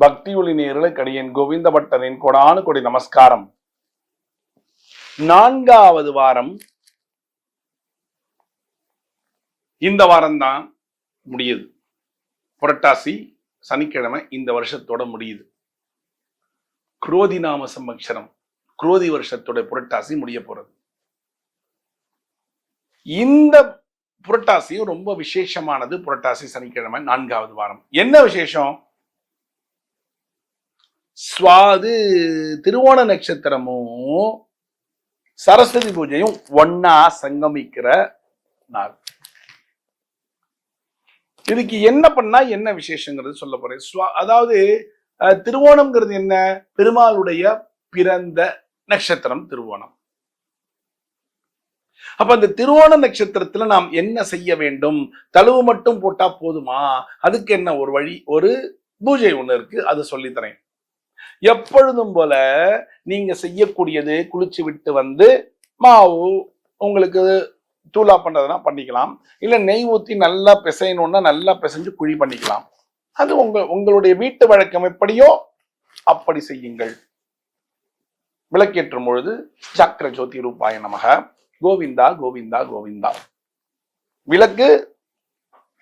பக்தி ஒளி நேர்களுக்கு அடியேன் கோவிந்த பட்டரின் கொடானு கொடி நமஸ்காரம். நான்காவது வாரம். இந்த வாரம்தான் முடியுது. புரட்டாசி சனிக்கிழமை இந்த வருஷத்தோட முடியுது. குரோதி நாம சம்பக்ஷரம் குரோதி வருஷத்தோட புரட்டாசி முடிய போறது. இந்த புரட்டாசியும் ரொம்ப விசேஷமானது புரட்டாசி சனிக்கிழமை நான்காவது வாரம். என்ன விசேஷம்? சுவாது திருவோண நட்சத்திரமும் சரஸ்வதி பூஜையும் ஒன்னா சங்கமிக்கிற நாள். இதுக்கு என்ன பண்ணா என்ன விசேஷங்கிறது சொல்ல போறேன். அதாவது அஹ், திருவோணம்ங்கிறது என்ன? பெருமாளுடைய பிறந்த நட்சத்திரம் திருவோணம். அப்ப அந்த திருவோண நட்சத்திரத்துல நாம் என்ன செய்ய வேண்டும்? தழுவு மட்டும் போட்டா போதுமா? அதுக்கு என்ன ஒரு வழி? ஒரு பூஜை ஒண்ணு இருக்கு அதை சொல்லித்தரேன். எப்பொழுதும் போல நீங்க செய்யக்கூடியது குளிச்சு விட்டு வந்து மாவு உங்களுக்கு தூளா பண்றதுனா பண்ணிக்கலாம். இல்ல நெய் ஊத்தி நல்லா பிசையணும்னா நல்லா பிசைஞ்சு குழி பண்ணிக்கலாம். அது உங்க உங்களுடைய வீட்டு வழக்கம் எப்படியோ அப்படி செய்யுங்கள். விளக்கேற்றும் பொழுது சக்கர ஜோதி ரூபாய நமக. கோவிந்தா கோவிந்தா கோவிந்தா. விளக்கு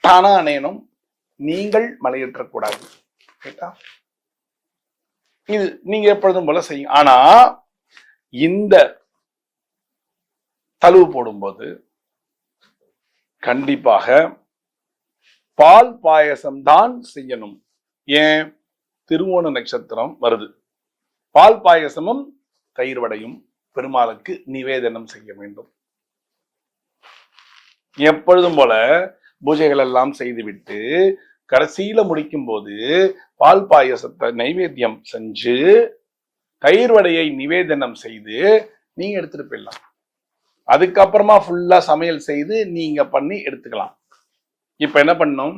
தானா அணையணும். நீங்கள் மலையேற்றக்கூடாது. கேட்டா? இது நீங்க எப்பொழுதும் போல செய்யும் ஆனா இந்த தழுவு போடும்போது கண்டிப்பாக பால் பாயசம் தான் செய்யணும். ஏன்? திருவோண நட்சத்திரம் வருது. பால் பாயசமும் தயிர் வடையும் பெருமாளுக்கு நிவேதனம் செய்ய வேண்டும். எப்பொழுதும் போல பூஜைகள் எல்லாம் செய்துவிட்டு கடைசியில முடிக்கும் போது பால் பாயசத்தை நைவேத்தியம் செஞ்சு தயிர் வடையை நிவேதனம் செய்து நீங்க எடுத்துட்டு போயிடலாம். அதுக்கப்புறமா ஃபுல்லா சமையல் செய்து நீங்க பண்ணி எடுத்துக்கலாம். இப்ப என்ன பண்ணோம்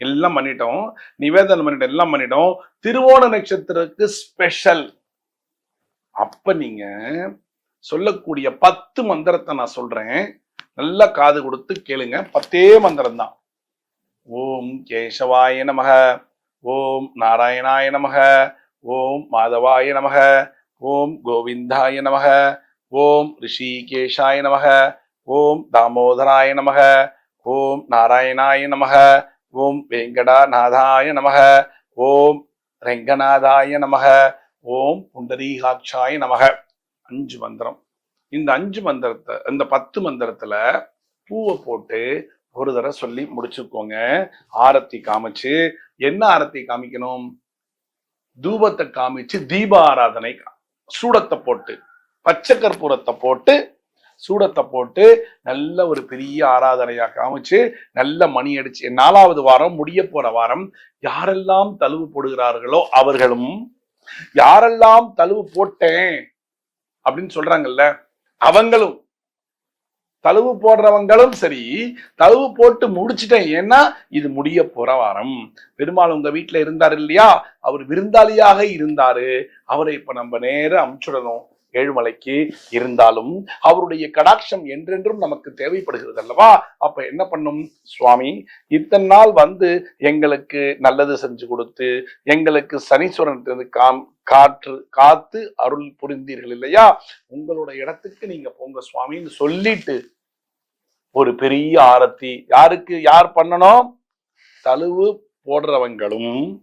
எல்லாம் பண்ணிட்டோம். நிவேதனம் பண்ணிட்டோம். எல்லாம் பண்ணிட்டோம். திருவோண நட்சத்திரத்துக்கு ஸ்பெஷல் அப்ப நீங்க சொல்லக்கூடிய பத்து மந்திரத்தை நான் சொல்றேன். நல்லா காது கொடுத்து கேளுங்க. பத்தே மந்திரம் தான் ஓம் கேசவாய நமக ஓம் நாராயணாய நமக ஓம் மாதவாய நமக ஓம் கோவிந்தாய நமக ஓம் ரிஷிகேஷாய நமக ஓம் தாமோதராய நமக ஓம் நாராயணாய நமக ஓம் வெங்கடாநாதாய நமக ஓம் ரெங்கநாதாய நமக ஓம் புண்டரீகாட்சாய நமக. அஞ்சு மந்திரம். இந்த அஞ்சு மந்திரத்தை இந்த பத்து மந்திரத்துல பூவை போட்டு ஒரு தடவை சொல்லி முடிச்சுக்கோங்க. ஆரத்தி காமிச்சு என்ன ஆரத்தி காமிக்கணும்? தூபத்தை காமிச்சு தீப ஆராதனை கா- சூடத்தை போட்டு பச்சை கற்பூரத்தை போட்டு சூடத்தை போட்டு நல்ல ஒரு பெரிய ஆராதனையா காமிச்சு நல்ல மணி அடிச்சு நாலாவது வாரம் முடிய போற வாரம் யாரெல்லாம் தழுவு போடுகிறார்களோ அவர்களும் யாரெல்லாம் தழுவு போட்டேன் அப்படின்னு சொல்றாங்கல்ல அவங்களும் தழுவு போடுறவங்களும் சரி தழுவு போட்டு முடிச்சிட்டேன். ஏன்னா இது முடிய போற வாரம். பெருமாள் உங்க வீட்டுல இருந்தாரு இல்லையா? அவர் விருந்தாளியாக இருந்தாரு. அவரை இப்ப நம்ம நேரம் அமுச்சுடணும். ஏழுமலைக்கு இருந்தாலும் அவருடைய கடாட்சம் என்றென்றும் நமக்கு தேவைப்படுகிறது அல்லவா அப்ப என்ன பண்ணும்? சுவாமி இத்தனை நாள் வந்து எங்களுக்கு நல்லது செஞ்சு கொடுத்து எங்களுக்கு சனீஸ்வரன் காம் காற்று காத்து அருள் புரிந்தீர்கள் இல்லையா? உங்களோட இடத்துக்கு நீங்க போங்க சுவாமின்னு சொல்லிட்டு ஒரு பெரிய ஆரத்தி. யாருக்கு யார் பண்ணணும்? தழுவு போடுறவங்களும்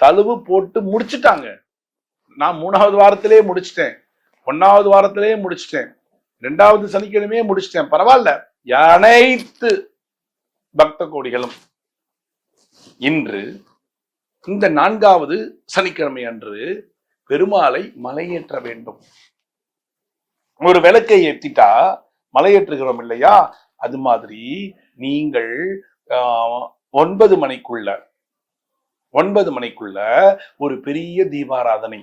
தழுவு போட்டு முடிச்சுட்டாங்க. நான் மூணாவது வாரத்திலே முடிச்சிட்டேன். ஒன்னாவது வாரத்திலே முடிச்சிட்டேன். ரெண்டாவது சனிக்கிழமையே முடிச்சிட்டேன். பரவாயில்ல. அனைத்து பக்த கோடிகளும் இன்று இந்த நான்காவது சனிக்கிழமை அன்று பெருமாளை மலையேற்ற வேண்டும். ஒரு விளக்கை ஏற்றிட்டா மலையேற்றுகிறோம் இல்லையா? அது மாதிரி நீங்கள் ஒன்பது மணிக்குள்ள ஒன்பது மணிக்குள்ள ஒரு பெரிய தீபாராதனை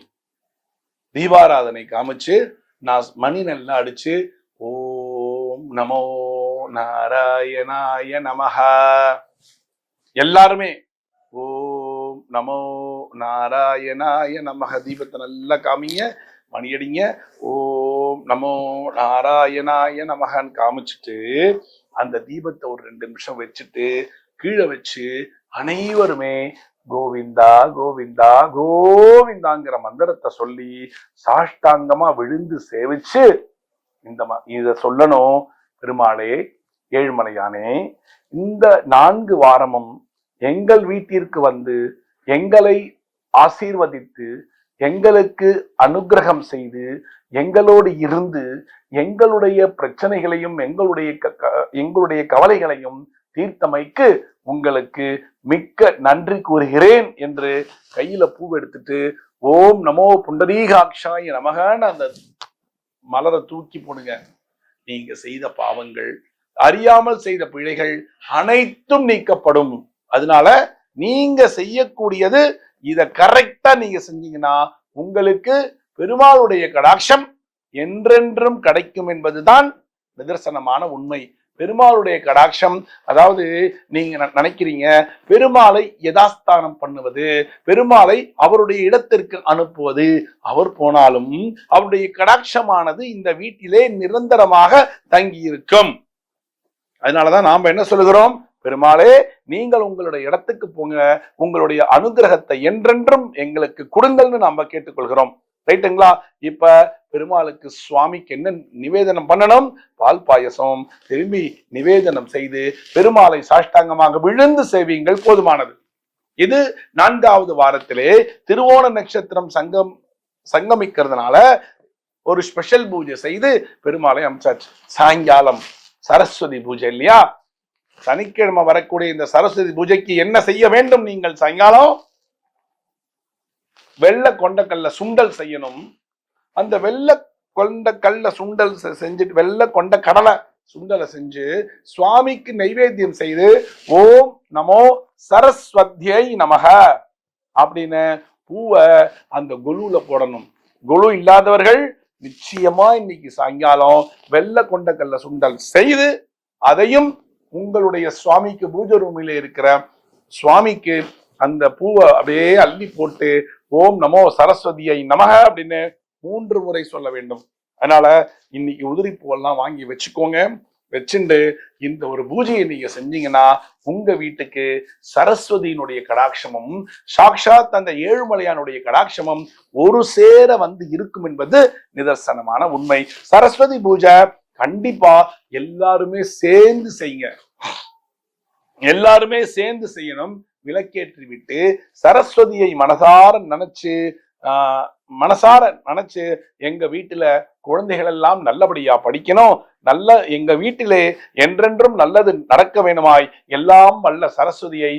தீபாராதனை காமிச்சு நான் மணி நல்லா அடிச்சு ஓம் நமோ நாராயணாய நமஹா. எல்லாருமே ஓம் நமோ நாராயணாய நமஹ. தீபத்தை நல்லா காமிங்க மணியடிங்க ஓம் நமோ நாராயணாய நமகன்னு காமிச்சிட்டு அந்த தீபத்தை ஒரு ரெண்டு நிமிஷம் வச்சுட்டு கீழே வச்சு அனைவருமே கோவிந்தா கோவிந்தா கோவிந்தாங்கிற மந்திரத்தை சொல்லி சாஷ்டாங்கமா விழுந்து சேவிச்சு இந்த இத சொல்லணும். பெருமாளே ஏழுமலையானே இந்த நான்கு வாரமும் எங்கள் வீட்டிற்கு வந்து எங்களை ஆசீர்வதித்து எங்களுக்கு அனுக்கிரகம் செய்து எங்களோடு இருந்து எங்களுடைய பிரச்சனைகளையும் எங்களுடைய க- க- எங்களுடைய கவலைகளையும் தீர்த்தமைக்கு உங்களுக்கு மிக்க நன்றி கூறுகிறேன் என்று கையில பூ எடுத்துட்டு ஓம் நமோ புண்டரீகாட்சாய நமகன்னு அந்த மலரை தூக்கி போடுங்க. நீங்க செய்த பாவங்கள் அறியாமல் செய்த பிழைகள் அனைத்தும் நீக்கப்படும். அதனால நீங்க செய்யக்கூடியது இத கரெக்டா நீங்க செஞ்சீங்கன்னா உங்களுக்கு பெருமாளுடைய கடாட்சம் என்றென்றும் கிடைக்கும் என்பதுதான் நிதர்சனமான உண்மை. பெருமாளுடைய கடாட்சம் அதாவது நீங்க ந- நினைக்கிறீங்க பெருமாளை யதாஸ்தானம் பண்ணுவது பெருமாளை அவருடைய இடத்திற்கு அனுப்புவது அவர் போனாலும் அவருடைய கடாட்சமானது இந்த வீட்டிலே நிரந்தரமாக தங்கியிருக்கும். அதனாலதான் நாம என்ன சொல்லுகிறோம்? பெருமாளே நீங்கள் உங்களுடைய இடத்துக்கு போங்க உங்களுடைய அனுகிரகத்தை என்றென்றும் எங்களுக்கு கொடுங்கள்னு நாம கேட்டுக்கொள்கிறோம். ரைட்டுங்களா? இப்ப பெருமாளுக்கு சுவாமிக்கு என்ன நிவேதனம் பண்ணணும்? பால் பாயசம். திரும்பி நிவேதனம் செய்து பெருமாளை சாஷ்டாங்கமாக விழுந்து சேவியுங்கள் போதுமானது. இது நான்காவது வாரத்திலே திருவோண நட்சத்திரம் சங்கம் சங்கமிக்கிறதுனால ஒரு ஸ்பெஷல் பூஜை செய்து பெருமாளை அமைச்சாச்சு. சாயங்காலம் சரஸ்வதி பூஜை இல்லையா? சனிக்கிழமை வரக்கூடிய இந்த சரஸ்வதி பூஜைக்கு என்ன செய்ய வேண்டும் நீங்கள் சாயங்காலம்? வெள்ளை கொண்டக்கல்ல சுண்டல் செய்யணும். அந்த வெள்ளை கொண்ட கல்ல சுண்டல் செ- செஞ்சுட்டு வெள்ளை கொண்ட கடலை சுண்டலை செஞ்சு சுவாமிக்கு நைவேத்தியம் செய்து ஓம் நமோ சரஸ்வத்தியை நமக அப்படின்னு பூவை அந்த கொலுல போடணும். கொலு இல்லாதவர்கள் நிச்சயமா இன்னைக்கு சாயங்காலம் வெள்ளை கொண்டக்கல்ல சுண்டல் செய்து அதையும் உங்களுடைய சுவாமிக்கு பூஜை ரூமில் இருக்கிற சுவாமிக்கு அந்த பூவை அப்படியே அள்ளி போட்டு ஓம் நமோ சரஸ்வதியை நமக அப்படின்னு மூன்று முறை சொல்ல வேண்டும். அதனால இன்னைக்கு உதிரி பூவெல்லாம் வாங்கி வச்சுக்கோங்க. வச்சுண்டு இந்த ஒரு பூஜையை நீங்க செஞ்சீங்கன்னா உங்க வீட்டுக்கு சரஸ்வதியினுடைய கடாட்சமும் சாக்ஷாத் அந்த ஏழுமலையானுடைய கடாட்சமும் ஒரு சேர வந்து இருக்கும் என்பது நிதர்சனமான உண்மை. சரஸ்வதி பூஜை கண்டிப்பா எல்லாருமே சேர்ந்து செய்யுங்க. எல்லாருமே சேர்ந்து செய்யணும். விளக்கேற்றி விட்டு சரஸ்வதியை மனதார நினைச்சு ஆஹ் மனசார நினைச்சு எங்க வீட்டுல குழந்தைகள் எல்லாம் நல்லபடியா படிக்கணும். நல்ல எங்க வீட்டிலே என்றென்றும் நல்லது நடக்க வேணுமாய் எல்லாம் வல்ல சரஸ்வதியை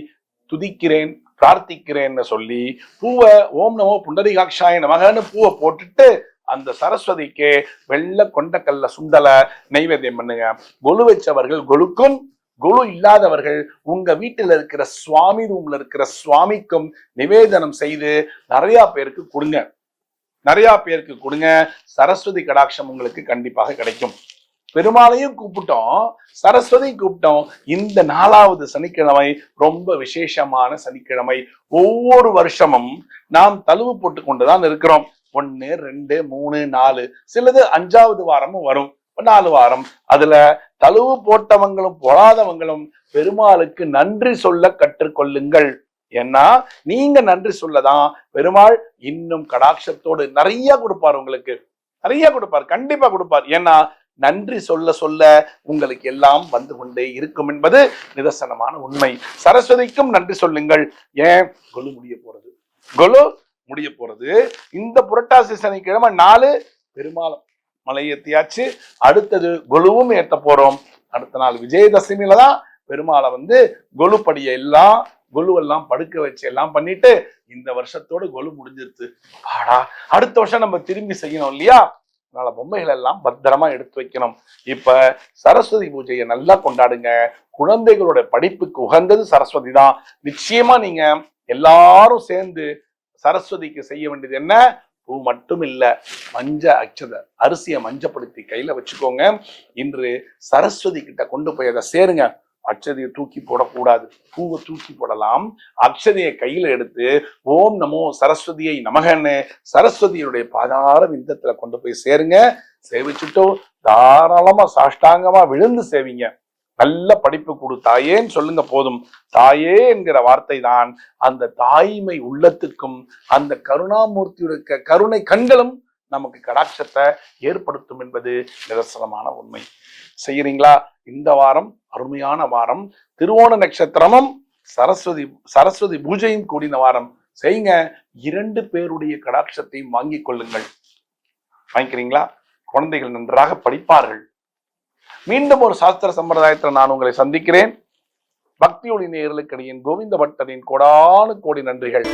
துதிக்கிறேன் பிரார்த்திக்கிறேன்னு சொல்லி பூவை ஓம் நமோ புண்டரிகாட்சாய நமகன்னு பூவை போட்டுட்டு அந்த சரஸ்வதிக்கு வெள்ளை கொண்டக்கல்ல சுண்டலை நைவேத்தியம் பண்ணுங்க. கொலு வச்சவர்கள் கொலுக்கும் குழு இல்லாதவர்கள் உங்க வீட்டில் இருக்கிற சுவாமி ரூம்ல இருக்கிற சுவாமிக்கும் நிவேதனம் செய்து நிறைய பேருக்கு கொடுங்க. நிறைய பேருக்கு கொடுங்க. சரஸ்வதி கடாட்சம் உங்களுக்கு கண்டிப்பாக கிடைக்கும். பெருமாளையும் கூப்பிட்டோம். சரஸ்வதி கூப்பிட்டோம். இந்த நாலாவது சனிக்கிழமை ரொம்ப விசேஷமான சனிக்கிழமை. ஒவ்வொரு வருஷமும் நாம் தழுவு போட்டு கொண்டுதான் இருக்கிறோம். ஒன்னு ரெண்டு மூணு நாலு. சிலது அஞ்சாவது வாரமும் வரும். நாலு வாரம். அதுல தழுவு போட்டவங்களும் போடாதவங்களும் பெருமாளுக்கு நன்றி சொல்ல கற்றுக்கொள்ளுங்கள். ஏன்னா நீங்க நன்றி சொல்லதான் பெருமாள் இன்னும் கடாட்சத்தோடு நிறைய கொடுப்பார் உங்களுக்கு. நிறைய கொடுப்பார் கண்டிப்பா கொடுப்பார். ஏன்னா நன்றி சொல்ல சொல்ல உங்களுக்கு எல்லாம் வந்து கொண்டே இருக்கும் என்பது நிதர்சனமான உண்மை. சரஸ்வதிக்கும் நன்றி சொல்லுங்கள். ஏன்? கொலு முடிய போறது. கொலு முடிய போறது. இந்த புரட்டாசி சனிக்கிழமை நாலு பெருமாளும் மலை ஏத்தியாச்சு. அடுத்தது கொலுவும் ஏத்த போறோம். அடுத்த நாள் விஜயதசமியில தான் பெருமாளை வந்து கொலு படியை எல்லாம் கொலுவெல்லாம் படுக்க வச்சு எல்லாம் பண்ணிட்டு இந்த வருஷத்தோட கொலு முடிஞ்சிருச்சு பாடா அடுத்த வருஷம் நம்ம திரும்பி செய்யணும் இல்லையா? அதனால பொம்மைகள் எல்லாம் பத்திரமா எடுத்து வைக்கணும். இப்ப சரஸ்வதி பூஜையை நல்லா கொண்டாடுங்க. குழந்தைகளோட படிப்புக்கு உகந்தது சரஸ்வதி தான். நிச்சயமா நீங்க எல்லாரும் சேர்ந்து சரஸ்வதிக்கு செய்ய வேண்டியது என்ன? பூ மட்டும் இல்ல மஞ்ச அச்சத அரிசியை மஞ்சப்படுத்தி கையில வச்சுக்கோங்க. இன்று சரஸ்வதி கிட்ட கொண்டு போய் அதை சேருங்க. அக்ஷதையை தூக்கி போடக்கூடாது. பூவை தூக்கி போடலாம். அக்ஷதையை கையில் எடுத்து ஓம் நமோ சரஸ்வதியை நமகன்னு சரஸ்வதியுடைய பாதார விந்தத்துல கொண்டு போய் சேருங்க. சேவிச்சுட்டோ தாராளமா சாஷ்டாங்கமா விழுந்து சேவிங்க. நல்ல படிப்பு கொடு தாயேன்னு சொல்லுங்க போதும். தாயே என்கிற வார்த்தை தான். அந்த தாய்மை உள்ளத்துக்கும் அந்த கருணாமூர்த்தியுடைய க- கருணை கண்களும் நமக்கு கடாட்சத்தை ஏற்படுத்தும் என்பது நிதர்சனமான உண்மை. செய்யறீங்களா இந்த வாரம் அருமையான வாரம். திருவோண நட்சத்திரமும் சரஸ்வதி சரஸ்வதி பூஜையும் கூடின வாரம். செய்யுங்க. இரண்டு பேருடைய கடாட்சத்தையும் வாங்கிக் கொள்ளுங்கள். வாங்கிக்கிறீங்களா? குழந்தைகள் நன்றாக படிப்பார்கள். மீண்டும் ஒரு சாஸ்திர சம்பிரதாயத்தில் நான் உங்களை சந்திக்கிறேன். பக்தியொளி நேர்களுக்கடியின் கோவிந்த பட்டரின் கோடானு கோடி நன்றிகள்.